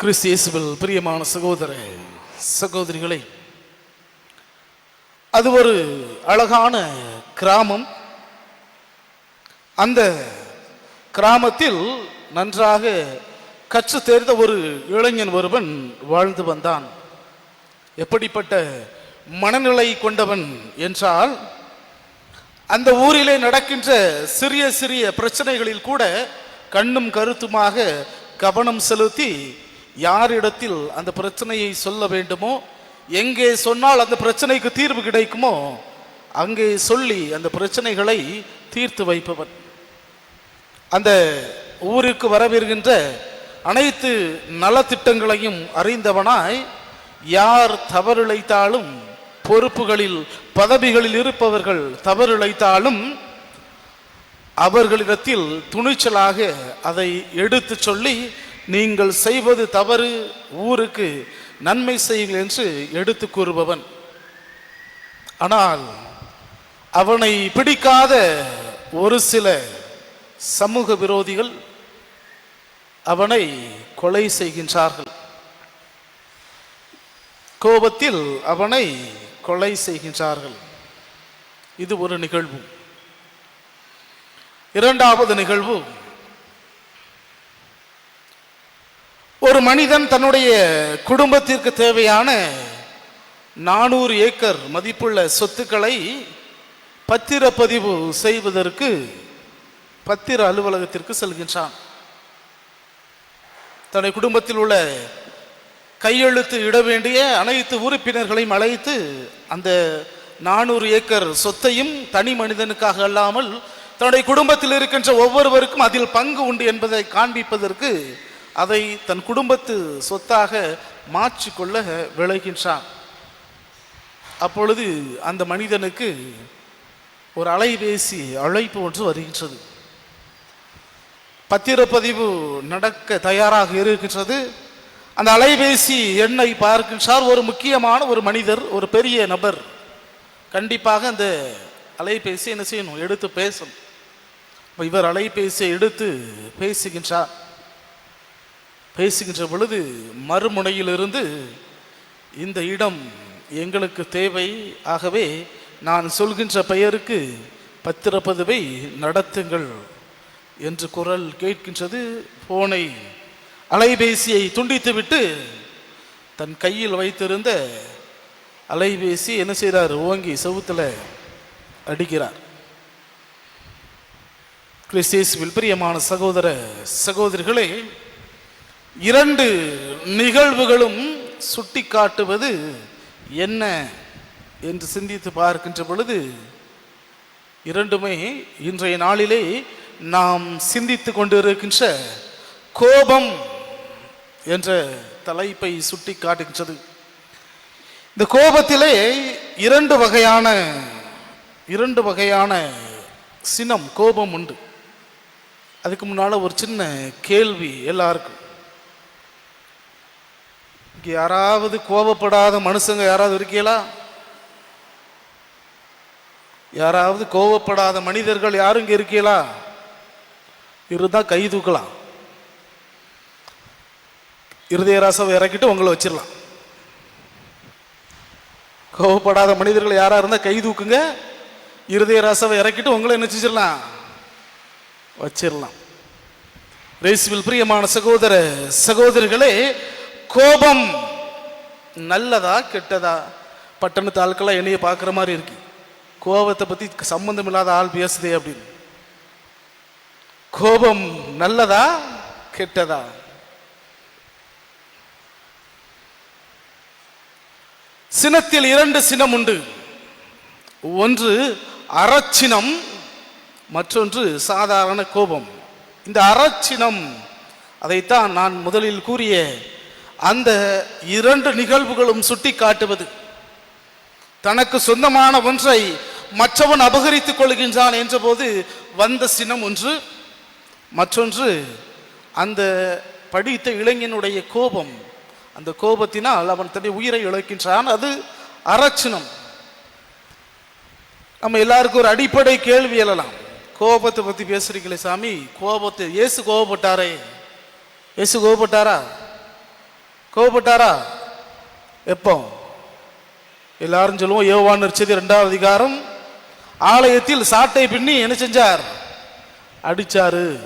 கிறிஸ்தியேசுவில் பிரியமான சகோதர சகோதரிகளை அது ஒரு அழகான கிராமம். அந்த கிராமத்தில் நன்றாக கற்று தேர்ந்த ஒரு இளைஞன் ஒருவன் வாழ்ந்து வந்தான். எப்படிப்பட்ட மனநிலை கொண்டவன் என்றால் அந்த ஊரிலே நடக்கின்ற சிறிய சிறிய பிரச்சனைகளில் கூட கண்ணும் கருத்துமாக கவனம் செலுத்தி யாரிடத்தில் அந்த பிரச்சனையை சொல்ல வேண்டுமோ எங்கே சொன்னால் அந்த பிரச்சனைக்கு தீர்வு கிடைக்குமோ அங்கே சொல்லி அந்த பிரச்சனைகளை தீர்த்து வைப்பவன். அந்த ஊருக்கு வரவிருக்கின்ற அனைத்து நலத்திட்டங்களையும் அறிந்தவனாய் யார் தவறிழைத்தாலும் பொறுப்புகளில் பதவிகளில் இருப்பவர்கள் தவறிழைத்தாலும் அவர்களிடத்தில் துணிச்சலாக அதை எடுத்து சொல்லி நீங்கள் செய்வது தவறு ஊருக்கு நன்மை செய்யுங்கள் என்று எடுத்து கூறுபவன். ஆனால் அவனை பிடிக்காத ஒரு சில சமூக விரோதிகள் அவனை கொலை செய்கின்றார்கள். கோபத்தில் அவனை கொலை செய்கின்றார்கள். இது ஒரு நிகழ்வு. இரண்டாவது நிகழ்வு ஒரு மனிதன் தன்னுடைய குடும்பத்திற்கு தேவையான நானூறு ஏக்கர் மதிப்புள்ள சொத்துக்களை பத்திரப்பதிவு செய்வதற்கு பத்திர அலுவலகத்திற்கு செல்கின்றான். தன்னுடைய குடும்பத்தில் உள்ள கையெழுத்து இட வேண்டிய அனைத்து உறுப்பினர்களையும் அழைத்து அந்த நானூறு ஏக்கர் சொத்தையும் தனி மனிதனுக்காக அல்லாமல் தன்னுடைய குடும்பத்தில் இருக்கின்ற ஒவ்வொருவருக்கும் அதில் பங்கு உண்டு என்பதை காண்பிப்பதற்கு அதை தன் குடும்பத்து சொத்தாக மாற்றிக்கொள்ள விளைகின்றான். அப்பொழுது அந்த மனிதனுக்கு ஒரு அலைபேசி அழைப்பு ஒன்று வருகின்றது. பத்திரப்பதிவு நடக்க தயாராக இருக்கின்றது. அந்த அலைபேசி எண்ணை பார்க்கின்றார். ஒரு முக்கியமான ஒரு மனிதர் ஒரு பெரிய நபர். கண்டிப்பாக அந்த அலைபேசி என்ன செய்யணும்? எடுத்து பேசணும். இவர் அலைபேசியை எடுத்து பேசுகின்றார். பேசுகின்ற பொழுது மறுமுனையிலிருந்து இந்த இடம் எங்களுக்கு தேவை. ஆகவே நான் சொல்கின்ற பெயருக்கு பத்திரப்பதிவை நடத்துங்கள் என்று குரல் கேட்கின்றது. போனை அலைபேசியை துண்டித்துவிட்டு தன் கையில் வைத்திருந்த அலைபேசி என்ன செய்கிறார்? ஓங்கி செவுத்தில் அடிக்கிறார். கிறிஸ்தேசுவில் பிரியமான சகோதர சகோதரிகளே இரண்டு நிகழ்வுகளும் சுட்டி காட்டுவது என்ன என்று சிந்தித்து பார்க்கின்ற பொழுது இரண்டுமே இன்றைய நாளிலே நாம் சிந்தித்து கொண்டிருக்கின்ற கோபம் என்ற தலைப்பை சுட்டி காட்டுகின்றது இந்த கோபத்திலே இரண்டு வகையான இரண்டு வகையான சினம் கோபம் உண்டு. அதுக்கு முன்னால் ஒரு சின்ன கேள்வி எல்லாருக்கும். இன்னைக்கு யாராவது கோபப்படாத மனுஷங்க யாராவது இருக்கீங்களா? யாராவது கோபப்படாத மனிதர்கள் யாரும் இங்கே இருக்கீங்களா? இருந்தால் கை தூக்கலாம். இருதய ராசவை இறக்கிட்டு உங்களை வச்சிடலாம். கோபப்படாத மனிதர்கள் யாராக இருந்தால் கை தூக்குங்க. இருதய ராசவை இறக்கிட்டு உங்களை என்ன செஞ்சிடலாம்? வச்சிடலாம். ரேசுவில் பிரியமான சகோதர சகோதரிகளே கோபம். நல்லதா கெட்டதா? பட்டணத்து ஆட்கள்லாம் என்னைய பார்க்குற மாதிரி இருக்கு. கோபத்தை பற்றி சம்மந்தம் இல்லாத ஆள் பேசுதே அப்படின்னு. கோபம் நல்லதா கெட்டதா? சினத்தில் இரண்டு சினம் உண்டு. ஒன்று அறச்சினம் மற்றொன்று சாதாரண கோபம். இந்த அறச்சினம் அதைத்தான் நான் முதலில் கூறிய அந்த இரண்டு நிகழ்வுகளும் சுட்டி காட்டுவது தனக்கு சொந்தமான ஒன்றை மற்றவன் அபகரித்துக் கொள்கின்றான் என்றபோது வந்த சினம் ஒன்று மற்றொன்று அந்த படித்த இளைஞனுடைய கோபம். அந்த கோபத்தினால் அவன் தன்னுடைய உயிரை இழக்கின்றான். அது அரச்சினம் நம்ம எல்லாருக்கும் ஒரு அடிப்படை கேள்வி எழலாம். கோபத்தை பற்றி பேசுறீங்களே சாமி? கோபத்தை இயேசு கோபப்பட்டாரே. இயேசு கோபப்பட்டாரா? கோவப்பட்டாரா? எப்போ எல்லாரும் சொல்லுவோம் யோவான் நற்செய்தி ரெண்டாவது அதிகாரம் ஆலயத்தில் சாட்டை பின்னி என்ன செஞ்சார்? அடிச்சாரு.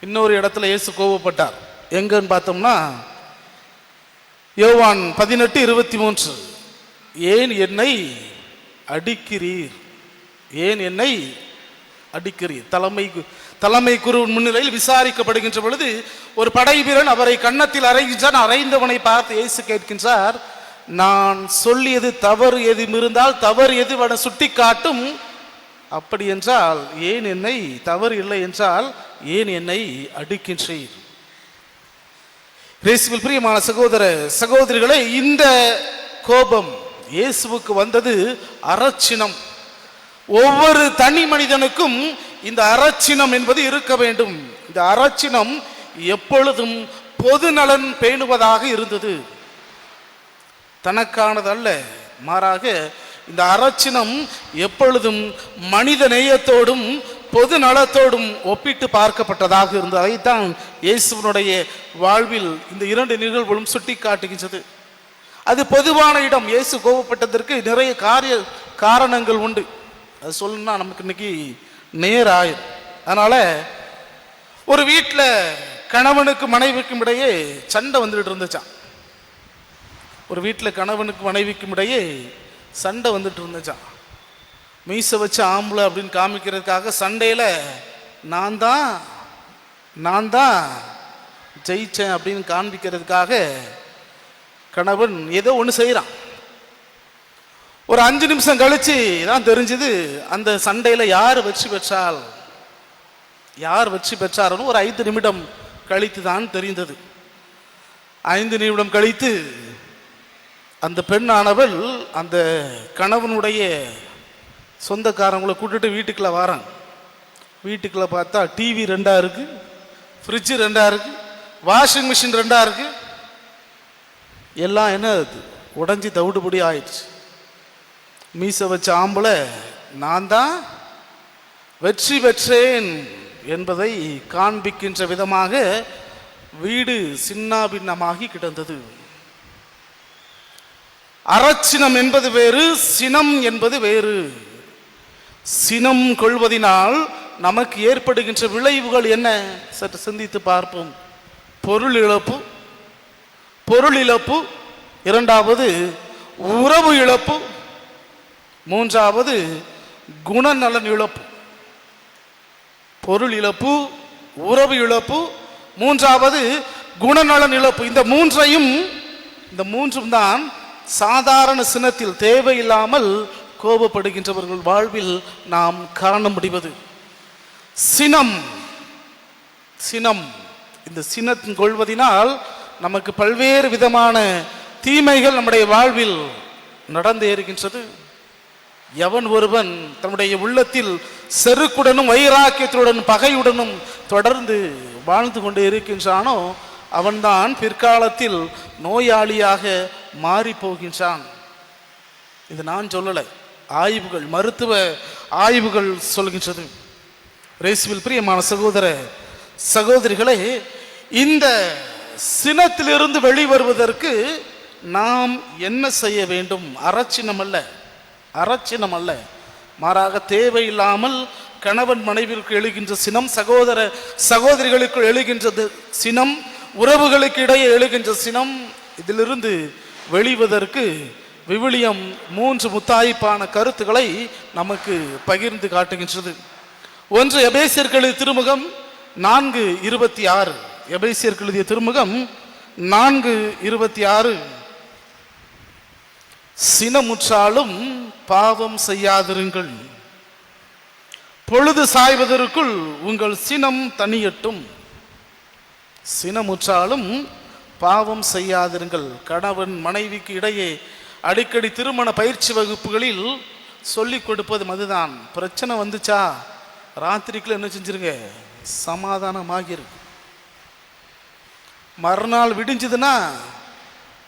இன்னொரு இடத்துல இயேசு கோவப்பட்டார். எங்கன்னு பார்த்தோம்னா யோவான் பதினெட்டு இருபத்தி மூன்று. ஏன் என்னை அடிக்கிறீர்? ஏன் என்னை அடிக்கிறீர் தலைமை கு- தலைமை குரு முன்னிலையில் விசாரிக்கப்படுகின்ற பொழுது ஒரு படை வீரன் அவரை கன்னத்தில் அறைகின்றான். அறைந்தவனை பார்த்து இயேசு கேட்கின்றார் நான் சொல்லியது தவறு எதுவும் இருந்தால் தவறு எதுவென சுட்டி காட்டும். அப்படி என்றால் ஏன் என்னை தவறு இல்லை என்றால் ஏன் என்னை அடிக்கின்றீர்? இயேசுவில் பிரியமான சகோதர சகோதரிகளே இந்த கோபம் இயேசுவுக்கு வந்தது அரச்சினம். ஒவ்வொரு தனி மனிதனுக்கும் இந்த அரச்சினம் என்பது இருக்க வேண்டும். இந்த அரச்சினம் எப்பொழுதும் பொது நலன் பேணுவதாக இருந்தது. தனக்கானதல்ல மாறாக இந்த அரச்சினம் எப்பொழுதும் மனித நேயத்தோடும் பொது நலத்தோடும் ஒப்பிட்டு பார்க்கப்பட்டதாக இருந்தது. அதைத்தான் இயேசுவனுடைய வாழ்வில் இந்த இரண்டு நிகழ்வுகளும் சுட்டி காட்டுகின்றது அது பொதுவான இடம். இயேசு கோபப்பட்டதற்கு நிறைய காரிய காரணங்கள் உண்டு. அது சொல்லணும்னா நமக்கு இன்னைக்கு நேர் ஆயிரும் அதனால ஒரு வீட்டில் கணவனுக்கு மனைவிக்கும் இடையே சண்டை வந்துட்டு இருந்துச்சான் ஒரு வீட்டில் கணவனுக்கு மனைவிக்கும் இடையே சண்டை வந்துட்டு இருந்துச்சான் மீசை வச்சு ஆம்பளை அப்படின்னு காமிக்கிறதுக்காக சண்டையில் நான் தான் நான் தான் ஜெயிச்சேன் அப்படின்னு காண்பிக்கிறதுக்காக கணவன் ஏதோ ஒன்று செய்கிறான் ஒரு அஞ்சு நிமிஷம் கழிச்சு தான் தெரிஞ்சது. அந்த சண்டையில் யார் வெற்றி பெற்றால் யார் வெற்றி பெற்றார்னு ஒரு ஐந்து நிமிடம் கழித்து தான் தெரிந்தது. ஐந்து நிமிடம் கழித்து அந்த பெண்ணானவள் அந்த கணவனுடைய சொந்தக்காரங்களை கூட்டிட்டு வீட்டுக்குள்ளே வராங்க வீட்டுக்குள்ளே பார்த்தா டிவி ரெண்டாக இருக்குது ஃப்ரிட்ஜு ரெண்டாக இருக்குது வாஷிங் மிஷின் ரெண்டாக இருக்குது எல்லாம் என்ன அது? உடஞ்சி தவிடுபடி ஆயிடுச்சு. மீச வச்ச ஆம்பளை நான் தான் வெற்றி பெற்றேன் என்பதை காண்பிக்கின்ற விதமாக வீடு சின்னாபின்னமாகி கிடந்தது. அறச்சினம் என்பது வேறு சினம் என்பது வேறு. சினம் கொள்வதினால் நமக்கு ஏற்படுகின்ற விளைவுகள் என்ன? சற்று சிந்தித்து பார்ப்போம். பொருள் இழப்பு பொருள் இழப்பு. இரண்டாவது உறவு இழப்பு. மூன்றாவது குணநலன் இழப்பு. பொருள் இழப்பு உறவு இழப்பு மூன்றாவது குணநலன் இழப்பு. இந்த மூன்றையும் இந்த மூன்றும் தான் சாதாரண சினத்தில் தேவையில்லாமல் கோபப்படுகின்றவர்கள் வாழ்வில் நாம் காண முடிவது. சினம் சினம். இந்த சினத்தின் கொள்வதினால் நமக்கு பல்வேறு விதமான தீமைகள் நம்முடைய வாழ்வில் நடந்தே இருக்கின்றது எவன் ஒருவன் தன்னுடைய உள்ளத்தில் செருக்குடனும் வைராக்கியத்துடனும் பகையுடனும் தொடர்ந்து வாழ்ந்து கொண்டே இருக்கின்றானோ அவன்தான் பிற்காலத்தில் நோயாளியாக மாறி போகின்றான் இது நான் சொல்லலை. ஆய்வுகள் மருத்துவ ஆய்வுகள் சொல்கின்றது. ரேசுவில் பிரியமான சகோதர சகோதரிகளே இந்த சினத்திலிருந்து வெளிவருவதற்கு நாம் என்ன செய்ய வேண்டும்? அறச்சினம் அல்ல. அறச்சினம் அல்ல மாறாக தேவையில்லாமல் கணவன் மனைவிற்கு எழுகின்ற சினம் சகோதர சகோதரிகளுக்கு எழுகின்றது சினம் உறவுகளுக்கு இடையே எழுகின்ற சினம் இதிலிருந்து வெளிவதற்கு விவிலியம் மூன்று முத்தாய்ப்பான கருத்துக்களை நமக்கு பகிர்ந்து காட்டுகின்றது. ஒன்று எபேசியர்கள் திருமுகம் நான்கு இருபத்தி ஆறு. எபேசியர்கள் திருமுகம் நான்கு இருபத்தி ஆறு. சினமுற்றாலும் பாவம் செய்யாதிருங்கள். பொழுது சாய்வதற்குள் உங்கள் சினம் தனியட்டும் சினமுற்றாலும் பாவம் செய்யாதிருங்கள். கணவன் மனைவிக்கு இடையே அடிக்கடி திருமண பயிற்சி வகுப்புகளில் சொல்லிக் கொடுப்பது அதுதான். பிரச்சனை வந்துச்சா? ராத்திரிக்குள்ள என்ன செஞ்சிருங்க? சமாதானமாகிருக்கு. மறுநாள் விடிஞ்சதுன்னா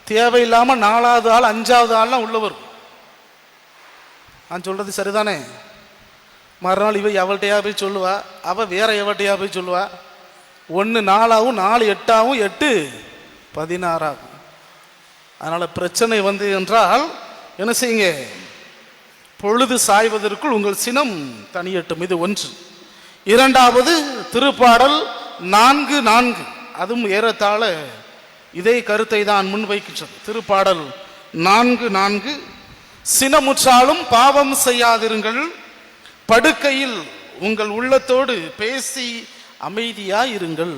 தேவையில்லாமல் நாலாவது ஆள் அஞ்சாவது ஆள்லாம் உள்ள வரும். நான் சொல்கிறது சரிதானே? மறுநாள் இவ எவள்கிட்டையா போய் சொல்லுவா? அவள் வேற எவள்கிட்டயா போய் சொல்லுவா? ஒன்று நாலாவும் நாலு எட்டாவும் எட்டு பதினாறாகும். அதனால் பிரச்சனை வந்து என்றால் என்ன செய்யுங்க? பொழுது சாய்வதற்குள் உங்கள் சினம் தனியட்டும். இது ஒன்று. இரண்டாவது திருப்பாடல் நான்கு நான்கு. அதுவும் ஏறத்தாழ இதே கருத்தை தான் முன்வைக்கின்றது. திருப்பாடல் நான்கு நான்கு சினமுற்றாலும் பாவம் செய்யாதிருங்கள். படுக்கையில் உங்கள் உள்ளத்தோடு பேசி அமைதியா இருங்கள்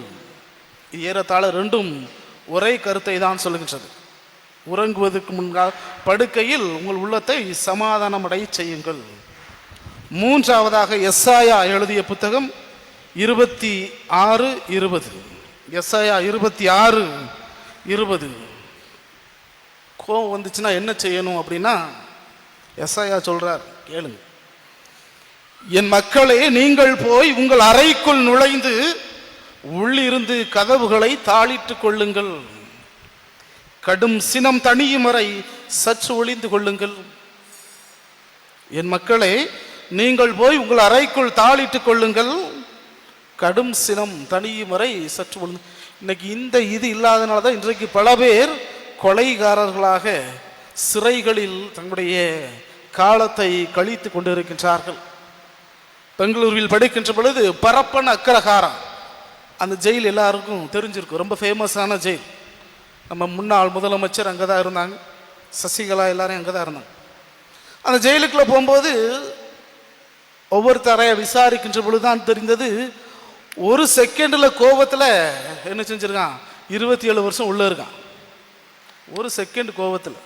ஏறத்தாழ ரெண்டும் ஒரே கருத்தை தான் சொல்லுகின்றது உறங்குவதற்கு முன்னால் படுக்கையில் உங்கள் உள்ளத்தை சமாதானமடை செய்யுங்கள். மூன்றாவதாக எஸ்ஆயா எழுதிய புத்தகம் இருபத்தி ஆறு இருபது. எஸ்ஆயா இருபத்தி ஆறு இருபது. கோவம் வந்துச்சுன்னா என்ன செய்யணும் அப்படின்னா எஸ்ஐயா சொல்றார் கேளுங்க. என் மக்களே நீங்கள் போய் உங்கள் அறைக்குள் நுழைந்து உள்ளிருந்து கதவுகளை தாளிட்டுக் கொள்ளுங்கள். கடும் சினம் தனியும் வரை சற்று ஒளிந்து கொள்ளுங்கள். என் மக்களே நீங்கள் போய் உங்கள் அறைக்குள் தாளிட்டுக் கொள்ளுங்கள். கடும் சினம் தனியும் வரை சற்று ஒளிந்து இன்னைக்கு இந்த இது இல்லாதனால தான் இன்றைக்கு பல பேர் கொலைகாரர்களாக சிறைகளில் தங்களுடைய காலத்தை கழித்து கொண்டிருக்கின்றார்கள். பெங்களூருவில் படிக்கின்ற பொழுது பரப்பன் அக்கரகாரம். அந்த ஜெயில் எல்லாருக்கும் தெரிஞ்சிருக்கும். ரொம்ப ஃபேமஸான ஜெயில். நம்ம முன்னாள் முதலமைச்சர் அங்கே தான் இருந்தாங்க. சசிகலா எல்லாரும் அங்கே தான் இருந்தாங்க. அந்த ஜெயிலுக்குள்ளே போகும்போது ஒவ்வொருத்தரையை விசாரிக்கின்ற பொழுது தான் தெரிந்தது ஒரு செகண்டில் கோபத்தில் என்ன செஞ்சுருக்கான்? இருபத்தி ஏழு வருஷம் உள்ளே இருக்கான். ஒரு செகண்ட் கோபத்தில்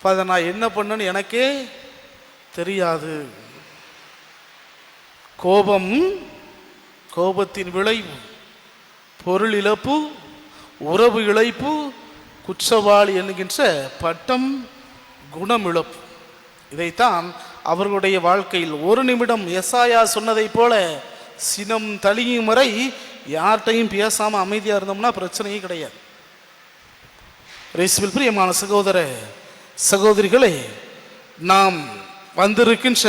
இப்போ அதை நான் என்ன பண்ணேன்னு எனக்கே தெரியாது. கோபம் கோபத்தின் விளைவு பொருள் இழப்பு உறவு இழப்பு குற்றவாளி என்கின்ற பட்டம் குணம் இழப்பு. இதைத்தான் அவர்களுடைய வாழ்க்கையில் ஒரு நிமிடம் எஸ்ஆயா சொன்னதைப் போல சினம் தளியும் வரை யார்கிட்டையும் பேசாமல் அமைதியாக இருந்தோம்னா பிரச்சனையே கிடையாது. ரேசுவில் பிரியமான சகோதரர் சகோதரிகளே நாம் வந்திருக்கின்ற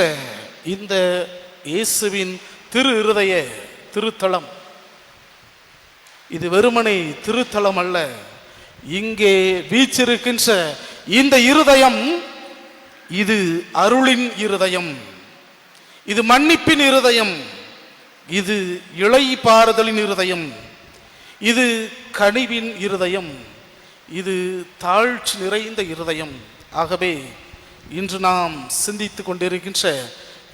இந்த இயேசுவின் திரு இருதய திருத்தலம். இது வெறுமனை திருத்தலம் அல்ல. இங்கே வீச்சிருக்கின்ற இந்த இருதயம் இது அருளின் இருதயம். இது மன்னிப்பின் இருதயம். இது இளை பாறுதலின் இருதயம். இது கனிவின் இருதயம். இது தாழ்ச்சி நிறைந்த இருதயம். ஆகவே இன்று நாம் சிந்தித்து கொண்டிருக்கின்ற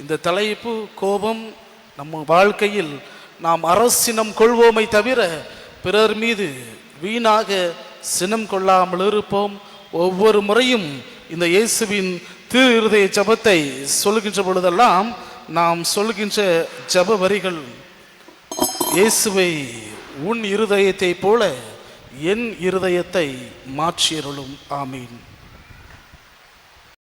இந்த தலைப்பு கோபம் நம்ம வாழ்க்கையில் நாம் அரசினம் கொள்வோமை தவிர பிறர் மீது வீணாக சினம் கொள்ளாமல் இருப்போம். ஒவ்வொரு முறையும் இந்த இயேசுவின் திரு இருதய ஜபத்தை சொல்கின்ற பொழுதெல்லாம் நாம் சொல்கின்ற ஜப வரிகள் இயேசுவை உன் இருதயத்தைப் போல என் இருதயத்தை மாற்றியருளும். ஆமீன்.